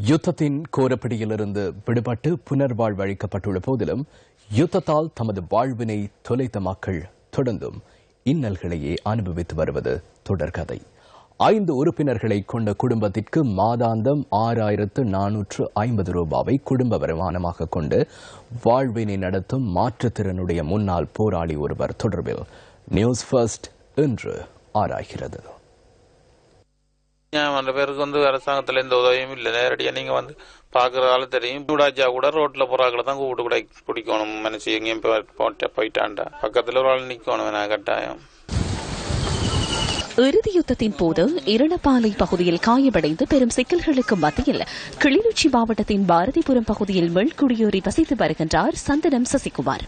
யுத்தத்தின் கோரப்படியிலிருந்து விடுபட்டு புனர்வாழ்வு அளிக்கப்பட்டுள்ள போதிலும் யுத்தத்தால் தமது வாழ்வினை தொலைத்த மக்கள் தொடர்ந்தும் இன்னல்களையே அனுபவித்து வருவது தொடர்கதை. ஐந்து உறுப்பினர்களை கொண்ட குடும்பத்திற்கு மாதாந்தம் ஆறாயிரத்து நானூற்று ஐம்பது ரூபாவை குடும்ப வருமானமாக கொண்டு வாழ்வினை நடத்தும் மாற்றுத்திறனுடைய முன்னாள் போராளி ஒருவர் தொடர்பில் நியூஸ் ஃபர்ஸ்ட் இன்று ஆராய்கிறது. மற்ற பேருக்கு வந்து அரசாங்கத்துல எந்த உதவியும் இல்லை நேரடியாக நீங்க வந்து பாக்குறதால தெரியும் கூடாச்சா கூட ரோட்ல போறாக்களை தான் கூப்பிட்டு கூட பிடிக்கணும் மனசு எங்கேயும் போய் போயிட்டான்டா பக்கத்துல ஒரு ஆள் நிக்கணும் நான் கட்டாயம் இறுதி யுத்தத்தின் போது இரணப்பாலை பகுதியில் காயமடைந்து பெரும் சிக்கல்களுக்கு மத்தியில் கிளிநொச்சி மாவட்டத்தின் பாரதிபுரம் பகுதியில் மீள்குடியேறி வசித்து வருகின்றார் சந்தனம் சசிகுமார்.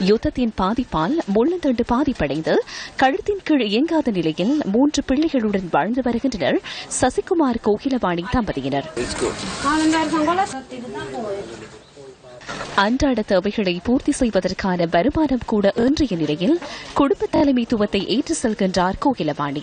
யுத்தத்தின் பாதிப்பால் முள்ளந்தண்டு பாதிப்படைந்து கழுத்தின் கீழ் இயங்காத நிலையில் மூன்று பிள்ளைகளுடன் வாழ்ந்து வருகின்றனர் சசிகுமார் கோகிலவாணி தம்பதியினர். அன்றாட தேவைகளை பூர்த்தி செய்வதற்கான வருமானம் கூட இன்றைய நிலையில் குடும்ப தலைமைத்துவத்தை ஏற்று செல்கின்றார் கோகிலவாணி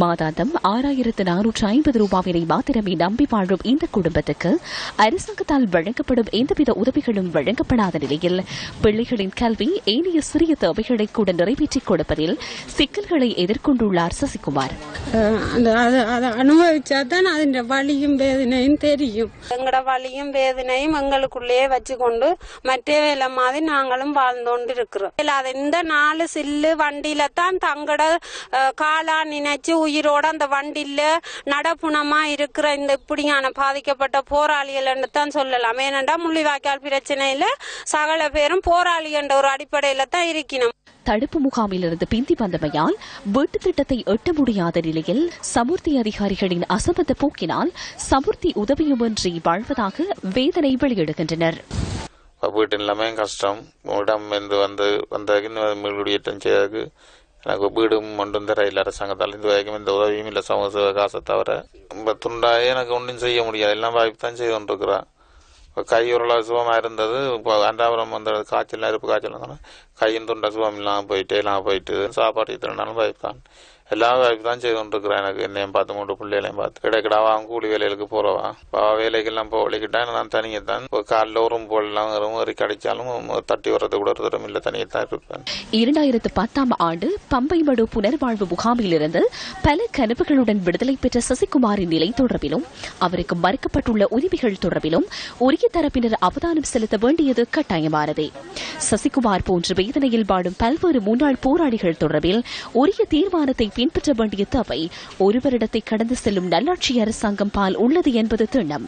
மாதாந்தம் ஆறாயிரத்து நானூற்று ஐம்பது ரூபாவினை மாத்திரமே நம்பி வாழும் இந்த குடும்பத்துக்கு அரசாங்கத்தால் வழங்கப்படும் எந்தவித உதவிகளும் வழங்கப்படாத நிலையில் பிள்ளைகளின் கல்வி ஏனைய சிறிய தேவைகளை கூட நிறைவேற்றிக் கொடுப்பதில் சிக்கல்களை எதிர்கொண்டுள்ளார் சசிகுமார். அனுபவிச்சாதான் அதன் வழியும் வேதனையும் தெரியும். எங்களோட வழியும் வேதனையும் எங்களுக்குள்ளேயே வச்சுக்கொண்டு மற்றே வேலை மாதிரி நாங்களும் வாழ்ந்தோண்டு இருக்கிறோம் இந்த நாலு சில்லு வண்டியில தான் தங்களோட காலா நினை நினைச்சு உயிரோட அந்த வண்டியில நடப்புணமா இருக்கிற இந்த இப்படியான பாதிக்கப்பட்ட போராளிகள் தான் சொல்லலாம். ஏனென்றா முள்ளிவாய்க்கால் பிரச்சனையில சகல பேரும் போராளி என்ற ஒரு அடிப்படையில தான் இருக்கணும். தடுப்பு முகாமிலிருந்து பிந்தி வந்தமையால் வீட்டுத் திட்டத்தை எட்ட முடியாத நிலையில் சமுர்த்தி அதிகாரிகளின் அசம்பந்த போக்கினால் சமுர்த்தி உதவியுமின்றி வாழ்வதாக வேதனை வெளியிடுகின்றனர். வீட்டு நிலைமை கஷ்டம். இடம் வந்து வந்து வந்ததுக்கு இன்னும் மீள்குடியேற்றம் செய்யறதுக்கு எனக்கு வீடும் ஒன்றும் தரையில் அரசாங்கத்தால் இந்த வரைக்கும் எந்த உதவியும் இல்லை சமூக சேவை காசை தவிர இப்போ துண்டாயே எனக்கு ஒன்றும் செய்ய முடியாது எல்லாம் வாய்ப்பு தான் செய்து கொண்டிருக்கிறேன் இப்போ கை ஓரளவு சுகமாக இருந்தது இப்போ அண்டாபுரம் வந்த காய்ச்சல் நெருப்பு காய்ச்சல் வந்தோன்னா கையும் துண்டை சுகம் இல்லாமல் போயிட்டு எல்லாம் போயிட்டு சாப்பாடு திறனாலும் வாய்ப்பு தான் எல்லாம் வேலைக்கு தான் செய்து கொண்டிருக்கிறேன் எனக்கு. என்னையும் பார்த்து மூன்று பிள்ளைகளையும் பார்த்து. கிடைக்கடாவா கூலி வேலைகளுக்கு போறவா? பாவா வேலைக்கெல்லாம் போகலிக்கிட்டா நான் தனியே தான். இப்போ காலில் ஒரு போடலாம் ஒரு கடிச்சாலும் தட்டி வர்றது கூட ஒரு இல்லை தனியே தான் இருப்பேன். இரண்டாயிரத்து பத்தாம் ஆண்டு பம்பைமடு புனர்வாழ்வு முகாமிலிருந்து பல கனவுகளுடன் விடுதலை பெற்ற சசிகுமாரின் நிலை தொடர்பிலும் அவருக்கு மறுக்கப்பட்டுள்ள உரிமைகள் தொடர்பிலும் உரிய தரப்பினர் அவதானம் செலுத்த வேண்டியது கட்டாயமானதே. சசிகுமார் போன்ற வேதனையில் வாடும் பல்வேறு முன்னாள் போராளிகள் தொடர்பில் உரிய தீர்மானத்தை பின்பற்ற வேண்டிய தேவை. ஒரு வருடத்தை கடந்து செல்லும் நல்லாட்சி அரசாங்கம் பால் உள்ளது என்பது திண்ணம்.